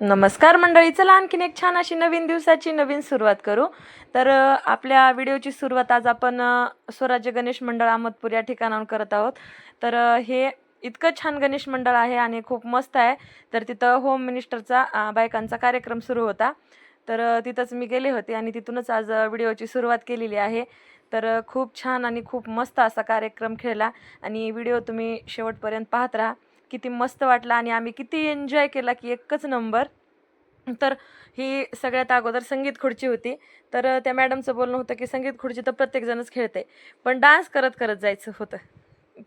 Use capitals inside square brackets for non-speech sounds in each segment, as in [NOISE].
नमस्कार मंडळी चला आणखीन एक छान अशी नवीन दिवसाची नवीन सुरुवात करू. तर आपल्या व्हिडिओची सुरुवात आज आपण स्वराज्य गणेश मंडळ अहमदपूर या ठिकाणाहून करत आहोत. तर हे इतकं छान गणेश मंडळ आहे आणि खूप मस्त आहे. तर तिथं होम मिनिस्टरचा बायकांचा कार्यक्रम सुरू होता. तर तिथंच मी गेले होते आणि तिथूनच आज व्हिडिओची सुरुवात केलेली आहे. तर खूप छान आणि खूप मस्त असा कार्यक्रम खेळला आणि व्हिडिओ तुम्ही शेवटपर्यंत पाहत राहा. किती मस्त वाटला आणि आम्ही किती एन्जॉय केला की एकच नंबर तर ही सगळ्यात अगोदर संगीत खुर्ची होती. तर त्या मॅडमचं बोलणं होतं की संगीत खुर्ची तर प्रत्येकजणच खेळते. पण डान्स करत करत जायचं होतं.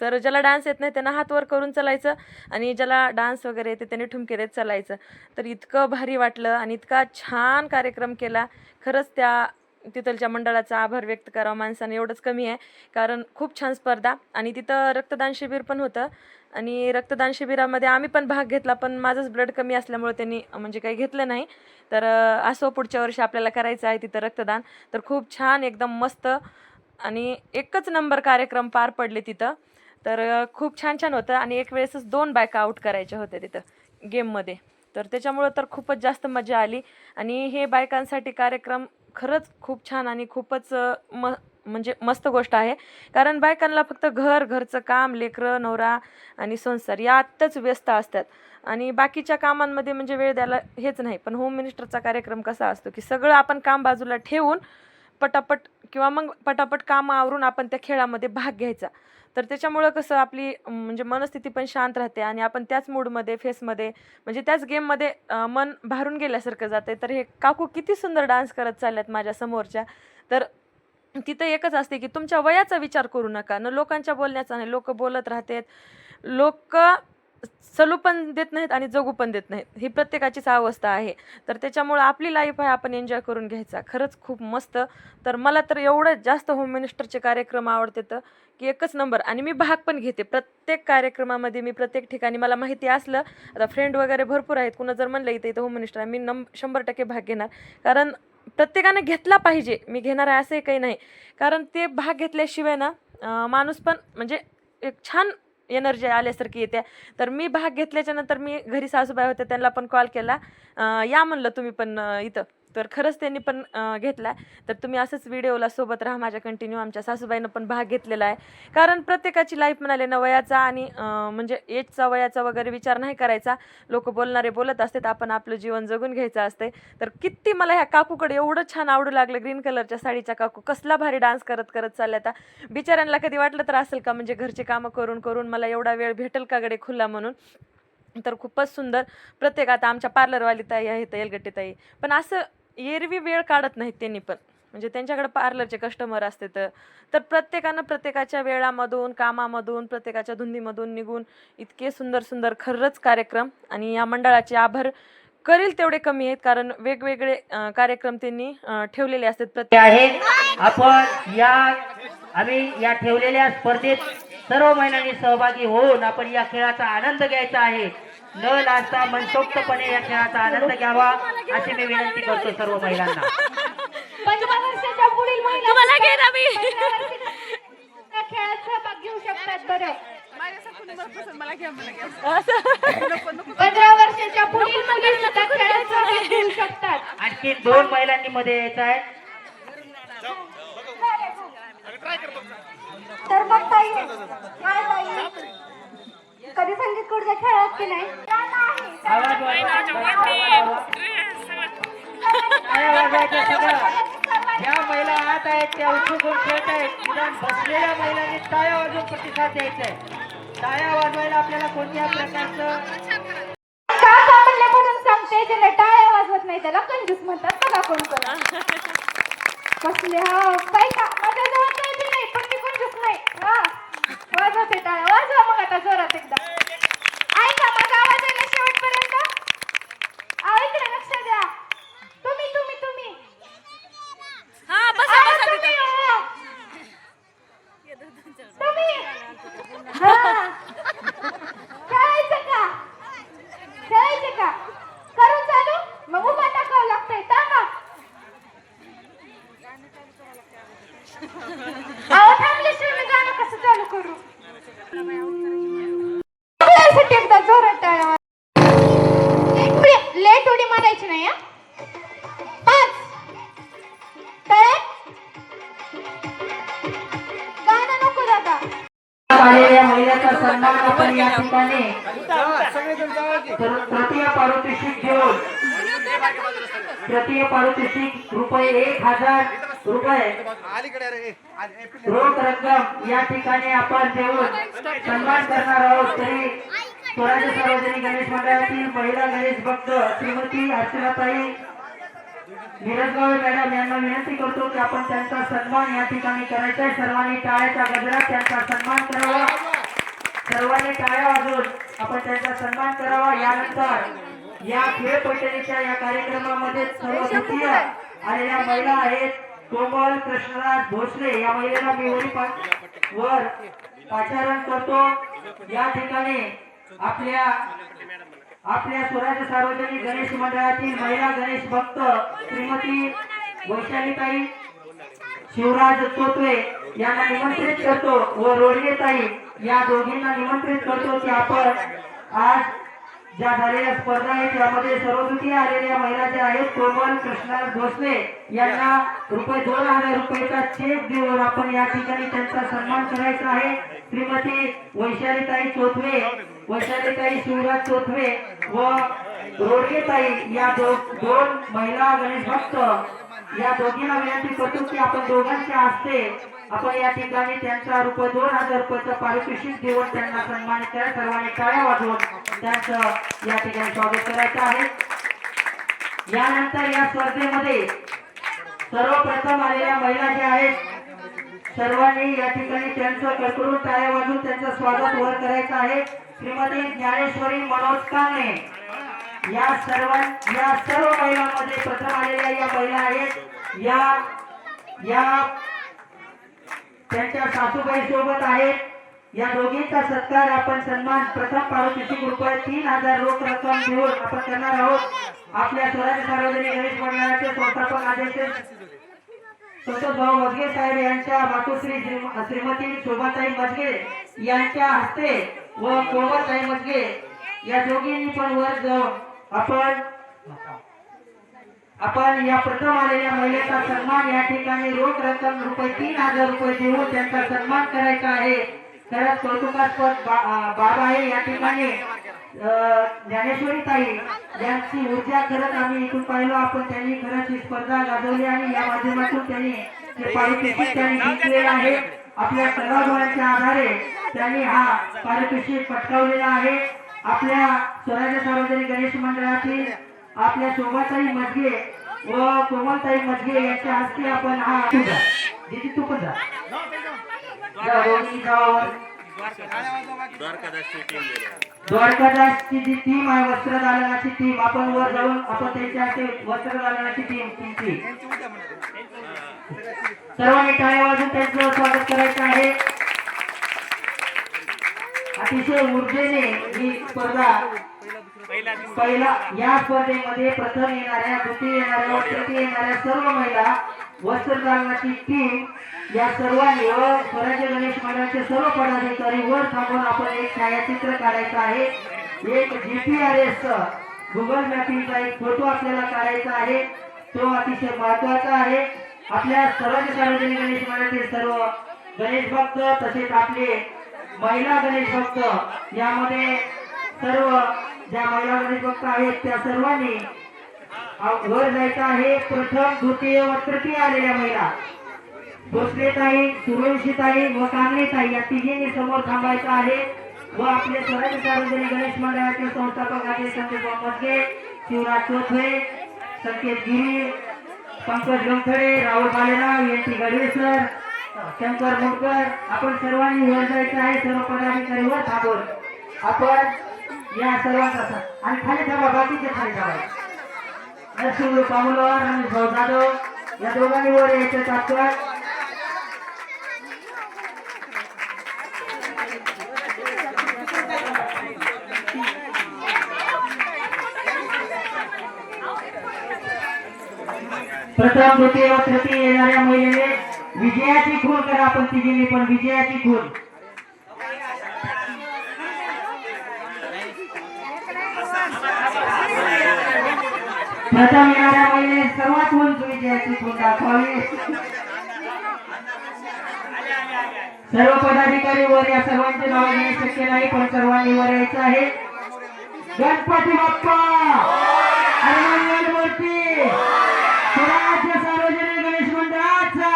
तर ज्याला डान्स येत नाही त्यांना हात वर करून चालायचं आणि ज्याला डान्स वगैरे येते त्यांनी ठुमके देत चालायचं. तर इतकं भारी वाटलं आणि इतका छान कार्यक्रम केला. खरंच त्या तिथलच्या मंडळाचा आभार व्यक्त करावा माणसाने एवढंच कमी आहे. कारण खूप छान स्पर्धा आणि तिथं रक्तदान शिबिर पण होतं. आणि रक्तदान शिबिरामध्ये आम्ही पण भाग घेतला पण माझंच ब्लड कमी असल्यामुळे त्यांनी म्हणजे काही घेतलं नाही. तर असं असो पुढच्या वर्षी आपल्याला करायचं आहे तिथं रक्तदान. तर खूप छान एकदम मस्त आणि एकच नंबर कार्यक्रम पार पडले तिथं. तर खूप छान छान होतं आणि एक वेळेसच दोन बायका आऊट करायच्या होत्या तिथं गेममध्ये. तर त्याच्यामुळं तर खूपच जास्त मजा आली. आणि हे बायकांसाठी कार्यक्रम खरंच खूप छान आणि खूपच म म्हणजे मस्त गोष्ट आहे. कारण बायकांना फक्त घर घरचं काम लेकरं नवरा आणि संसार यातच व्यस्त असतात. आणि बाकीच्या कामांमध्ये म्हणजे वेळ द्यायला हेच नाही. पण होम मिनिस्टरचा कार्यक्रम कसा असतो की सगळं आपण काम बाजूला ठेवून पटापट किंवा मग पटापट काम आवरून आपण त्या खेळामध्ये भाग घ्यायचा. तर त्याच्यामुळं कसं आपली म्हणजे मनस्थिती पण शांत राहते आणि आपण त्याच मूडमध्ये फेसमध्ये म्हणजे त्याच गेममध्ये मन भारून गेल्यासारखं जाते तर हे काकू किती सुंदर डान्स करत चालल्यात माझ्या समोरच्या. तर तिथं एकच असते की तुमच्या वयाचा विचार करू नका. न लोकांच्या बोलण्याचा नाही लोक बोलत राहतात. लोक चलू पण देत नाहीत आणि जगू पण देत नाहीत. ही प्रत्येकाचीच अवस्था आहे. तर त्याच्यामुळं आपली लाईफ आहे आपण एन्जॉय करून घ्यायचा. खरंच खूप मस्त. तर मला तर एवढं जास्त होम मिनिस्टरचे कार्यक्रम आवडते तर की एकच नंबर आणि मी भाग पण घेते. प्रत्येक कार्यक्रमामध्ये मी प्रत्येक ठिकाणी मला माहिती असलं आता फ्रेंड वगैरे भरपूर आहेत. कुणा जर म्हणलं इथं इथं होम मिनिस्टर मी नम शंभर टक्के भाग घेणार. कारण प्रत्येकाने घेतला पाहिजे. मी घेणार आहे असंही काही नाही. कारण ते भाग घेतल्याशिवाय ना माणूस पण म्हणजे एक छान एनर्जी आल्यासारखी येते. तर मी भाग घेतल्याच्यानंतर मी घरी सासूबाई होते त्यांना पण कॉल. केला या म्हणलं तुम्ही पण इथं. तर खरंच त्यांनी पण घेतला तर तुम्ही असंच व्हिडिओला सोबत राहा. माझ्या कंटिन्यू आमच्या सासूबाईनं पण भाग घेतलेला आहे. कारण प्रत्येकाची लाईफ म्हणाले ना वयाचा आणि म्हणजे एजचा वयाचा वगैरे विचार नाही करायचा. लोक बोलणारे बोलत असतात. आपण आपलं जीवन जगून घ्यायचं असते तर किती मला ह्या काकूकडे एवढं छान आवडू लागलं. ग्रीन कलरच्या साडीच्या काकू. कसला भारी डान्स करत करत चालल्या आता बिचाऱ्यांना कधी वाटलं तर असेल का? म्हणजे घरचे कामं करून करून मला एवढा वेळ भेटेल का गडे खुला म्हणून? तर खूपच सुंदर. प्रत्येक आता आमच्या पार्लरवाली ताई आहे एलगट्टी ताई पण असं एरवी वेळ काढत नाहीत त्यांनी पण. म्हणजे त्यांच्याकडे पार्लरचे कस्टमर असते तर. तर प्रत्येकानं प्रत्येकाच्या वेळामधून कामामधून प्रत्येकाच्या धुंदीमधून निघून इतके सुंदर सुंदर खरंच कार्यक्रम. आणि या मंडळाचे आभार करील तेवढे कमी आहेत कारण वेगवेगळे कार्यक्रम त्यांनी ठेवलेले असतात प्रत्येक आहे आपण या आम्ही या ठेवलेल्या स्पर्धेत सर्व महिलांनी सहभागी होऊन आपण या खेळाचा आनंद घ्यायचा आहे. न लाजता मनसोक्तपणे या खेळाचा आनंद घ्यावा अशी मी विनंती करतो सर्व महिलांना. पंधरा वर्षाच्या पुढील महिला तुम्हाला घे ना मी. पंधरा वर्षाच्या त्या खेळात सहभाग घेऊ शकतात बरं. पंधरा वर्षाच्या पुढील मुली सुद्धा खेळात सहभाग घेऊ शकतात. आणखी दोन महिलांनी मध्ये यायचं आहे. तर मग ताई काय ताई? कधी संगीत खुर्च्या खेळात की नाही? ज्या महिला आत आहेत त्या उत्सुक होऊन खेळत आहेत. निदान बसलेल्या महिलांनी टाळ्या वाजवून प्रतिसाद द्यायचा आहे. टाळ्या वाजवायला आपल्याला कोणत्या प्रकारचं काका म्हणले म्हणून सांगते ज्याला टाळ्या वाजवत नाही त्याला कंजूस म्हणतात बघा कोण कोण कसले हा रुपये रोख रक्कम या ठिकाणी आपण देऊन सन्मान करणार आहोत. तरी स्वराज्य सार्वजनिक गणेश मंडळातील महिला गणेश भक्त श्रीमती अर्चनाताई मिरजगाव मॅडम यांना विनंती करतो की आपण त्यांचा सन्मान या ठिकाणी करायचा आहे. सर्वांनी टाळ्याच्या गजरात त्यांचा सन्मान करावा. सर्वांनी टाळ्या वाजवून आपण त्यांचा सन्मान करावा. यानंतर या खेळ पैठणीच्या या कार्यक्रमामध्ये सर्व द्वितीय आलेल्या महिला आहेत. कोमल कृष्णराज भोसले या महिलेला मी वरी वर पाचारण करतो. या ठिकाणी आपल्या आपल्या स्वराज्य सार्वजनिक गणेश मंडळातील महिला गणेश भक्त श्रीमती वैशालीताई शिवराज तोत्रे यांना निमंत्रित करतो व रोडगेताई या दोघींना निमंत्रित करतो की आपण आज ज्या झालेल्या स्पर्धा आहेत त्यामध्ये सर्वतृतीय आलेल्या महिला ज्या आहेत कोमल कृष्णा भोसले यांना रुपये दोन हजार रुपयाचा चेक देऊन आपण या ठिकाणी त्यांचा सन्मान करायचा आहे. श्रीमती वैशालीताई चोथवे वैशालीताई शिवराज चोथवे व रोडगेताई या दो, दोन महिला गणेश भक्त या दोघींना विनंती करतो की आपण दोघांच्या हस्ते आपण या ठिकाणी त्यांचा रुपये दोन हजार रुपयाचं पारितोषिक देऊन त्यांना सन्मानित करा सर्वांनी टाळ्या वाजवून त्यांचं या ठिकाणी स्वागत करायचं आहे. यानंतर या स्पर्धेमध्ये सर्वप्रथम आलेल्या महिला ज्या आहेत सर्वांनी या ठिकाणी त्यांचं कडकडून टाळ्या वाजवून त्यांचं स्वागत वर करायचं आहे. श्रीमती ज्ञानेश्वरी मनोज कांगणे या सर्व या सर्व महिलांमध्ये प्रथम आलेल्या या महिला आहेत. या या त्यांच्या सासूबाई सोबत आहेत. या दोघींचा सत्कार आपण सन्मान प्रथम पारितोषिक रुपये? तीन हजार रोख रक्कम देऊन आपण करणार आहोत. आपल्या स्वराज्य सार्वजनिक गणेश मंडळाचे संस्थापक अध्यक्ष संतोष भाऊ मजगे साहेब यांच्या मातोश्री श्रीमती शोभाताई मजगे यांच्या हस्ते व कोबाताई मजगे या दोघींनी पण वर जाऊन आपण आपण या प्रथम आलेल्या महिलेचा सन्मान या ठिकाणी रोख रक्कम रुपये तीन हजार रुपये देऊन त्यांचा सन्मान करायचा आहे. खरंच कौतुकास्पद बाब आहे या ठिकाणी. ज्ञानेश्वरी ताई यांची ऊर्जा करत आम्ही इथून पाहिलो. आपण त्यांनी खरंच ही स्पर्धा गाजवली आणि या माध्यमातून त्यांनी पारितोषिक त्यांनी जिंकलेलं आहे. आपल्या कलागुणांच्या आधारे त्यांनी हा पारितोषिक पटकावलेला आहे. आपल्या स्वराज्य सार्वजनिक गणेश मंडळातील आपल्या शोभाताई मजगे व कोमलताई मजगे यांच्या हस्ते आपण हा दिदी तू पण जा. द्वारकादासची जी टीम आहे वस्त्रदालनाची टीम आपण वर जाऊन आपण त्यांच्या हस्ते वस्त्रदालनाची टीम तुमची. सर्वांनी टाळ्या वाजून त्यांचं स्वागत करायचं आहे. अतिशय ऊर्जेने ही स्पर्धा पहिला या स्पर्धेमध्ये प्रथम येणाऱ्या द्वितीय येणाऱ्या तृतीय येणाऱ्या सर्व महिला वस्त्रदालनाची टीम या सर्वांनी व स्वराज्य गणेश मंडळाचे सर्व पदाधिकारी वर थांबून आपण एक छायाचित्र काढायचं आहे. एक जीपीआरएस गुगल मॅपिंगचा एक फोटो आपल्याला काढायचा आहे. तो अतिशय महत्त्वाचा आहे. आपल्या स्वराज्य सार्वजनिक गणेश मंडळातील सर्व गणेश भक्त तसेच आपले महिला गणेश भक्त यामध्ये सर्व ज्या महिला भक्त आहेत त्या सर्वांनी वर जायचं आहे. प्रथम द्वितीय व तृतीय आलेल्या महिला. भोसलेताई सुरवंशीताई व कांगणेताई या तिघींनी समोर थांबायचं आहे. व आपले स्वराज्य सार्वजनिक गणेश मंडळाचे संस्थापक आहेत संकेत मस्के शिवराज चोथळे संकेत गिरी पंकज गंखडे राहुल बालेराव यांची टी गडवेसर शंकर मुडकर. आपण सर्वांनी वर जायचं आहे. सर्व पदाधिकारी वर थांबून. आपण या सर्वांचा सा- आणि खाली थांबा बाकीचे खाली थांबा. नरसिंह पामुलवार आणि भाऊ जाधव या दोघांनी वर यायचे तात्काळ. प्रथम द्वितीय व तृतीय येणाऱ्या महिलेने विजयाची खून करा आपण ती गेली पण विजयाची खून. प्रथम येणाऱ्या महिने सर्वात उंच विजयाची खूण दाखवावी. सर्व पदाधिकारी वर या सर्वांचे नाव घेणे शक्य नाही पण सर्वांनी वर यायचं आहे. गणपती बाप्पा! हनुमान मूर्ती स्वराज्य सार्वजनिक गणेश मंडळाचा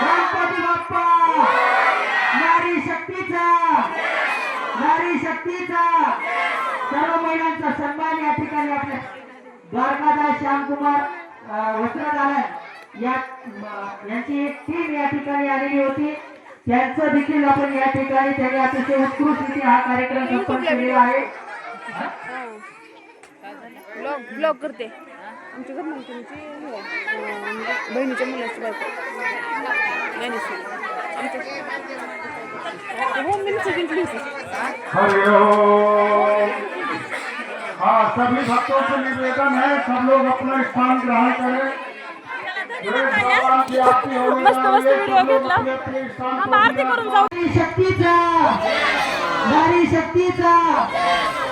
गणपती बाप्पा नारी शक्तीचा नारी शक्तीचा सर्व महिलांचा सन्मान या ठिकाणी आपल्या द्वारकादास श्यामकुमार वस्त्रदालन या यांची एक टीम या ठिकाणी आलेली होती. त्यांचं देखील आपण या ठिकाणी त्यांनी अतिशय उत्कृष्टरित्या हा कार्यक्रम संपन्न केलेला आहे. ब्लॉग ब्लॉग करते. घर अं, बहिणीच्या मुलाची बायको मिनिस्टर जिंकली होती हरिओम हाँ सभी भक्तों से निवेदन है सब लोग अपना स्थान ग्रहण करें। मस्त मस्त है व्हिडिओ घेतला। आरती करून जाऊ। शक्तीचा नारी शक्तीचा।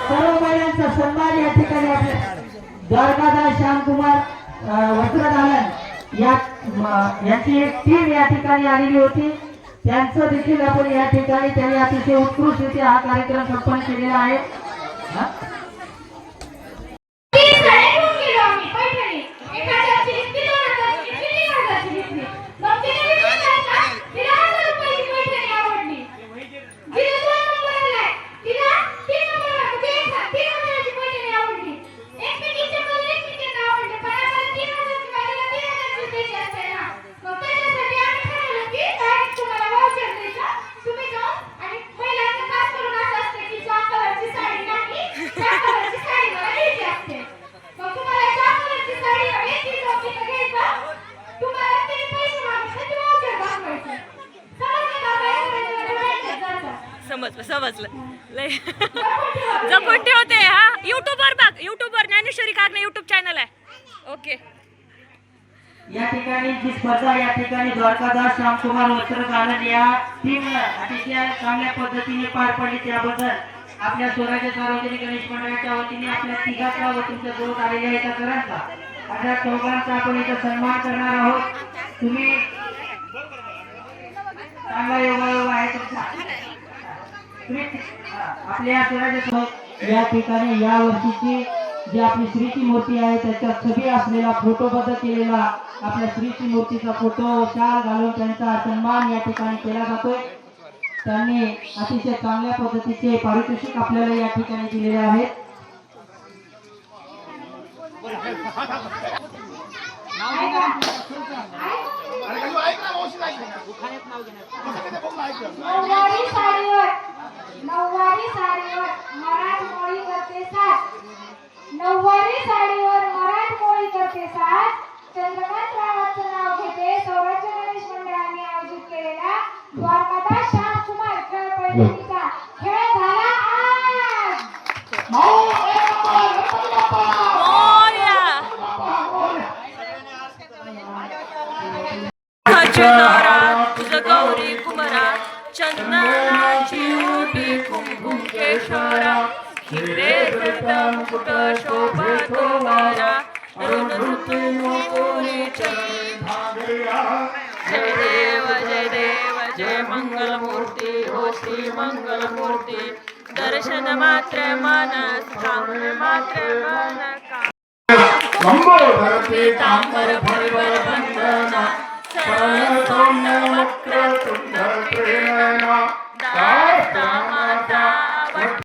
सर्व महिलांचा सन्मान या ठिकाणी द्वारकादास श्यामकुमार वस्त्रदालन या यांची एक टीम या ठिकाणी आलेली होती. त्यांचं देखील आपण या ठिकाणी त्यांनी अतिशय उत्कृष्टरित्या हा कार्यक्रम संपन्न केलेला आहे. [LAUGHS] जपून ठेवते हा? युट्यूबवर बघ युट्यूबवर ज्ञानेश्वरी कागणे युट्यूब चॅनल आहे. ओके या ठिकाणी जी स्पर्धा या ठिकाणी द्वारकादास श्यामकुमार वस्त्र वस्त्रदालन या टीम अतिशय चांगल्या पद्धतीने पार पडली त्याबद्दल आपल्या स्वराज्य सार्वजनिक गणेश मंडळाच्या वतीने आपल्या तिघाचा व तुमच्यासोबत आलेल्या एका सरांचा. अशा चौघांचा आपण इथं सन्मान करणार आहोत. तुम्ही चांगला योगायोग आहे तुमचा. तुम्ही आपल्या या ठिकाणी या वर्षीची जी आपली श्रीची मूर्ती आहे त्याच्यात छबी असलेला फोटोबद्ध केलेला आपल्या श्रीची मूर्तीचा फोटो शाल घालून त्यांचा सन्मान या ठिकाणी केला जातोय. त्यांनी अतिशय चांगल्या पद्धतीचे पारितोषिक आपल्याला या ठिकाणी दिलेले आहेत नऊवारी साडीवर साडीवर मराठमोळी करते साथ नऊवारी साडीवर मराठमोळी करते साथ चंद्रकांत रावाचं नाव घेते. सौराष्ट्र गणेश मंडळाने आयोजित केलेला द्वारकादास श्यामकुमार खेळ पैठणीचा खेळ झाला आज. मुकुट शोभतो वरा ऋण ऋतू मुकुरी जय देव जय देव जय मंगल मूर्ती ओ श्री मंगल मूर्ती दर्शन मात्र मानस मात्र तांबर फळवर सौम्य वक्र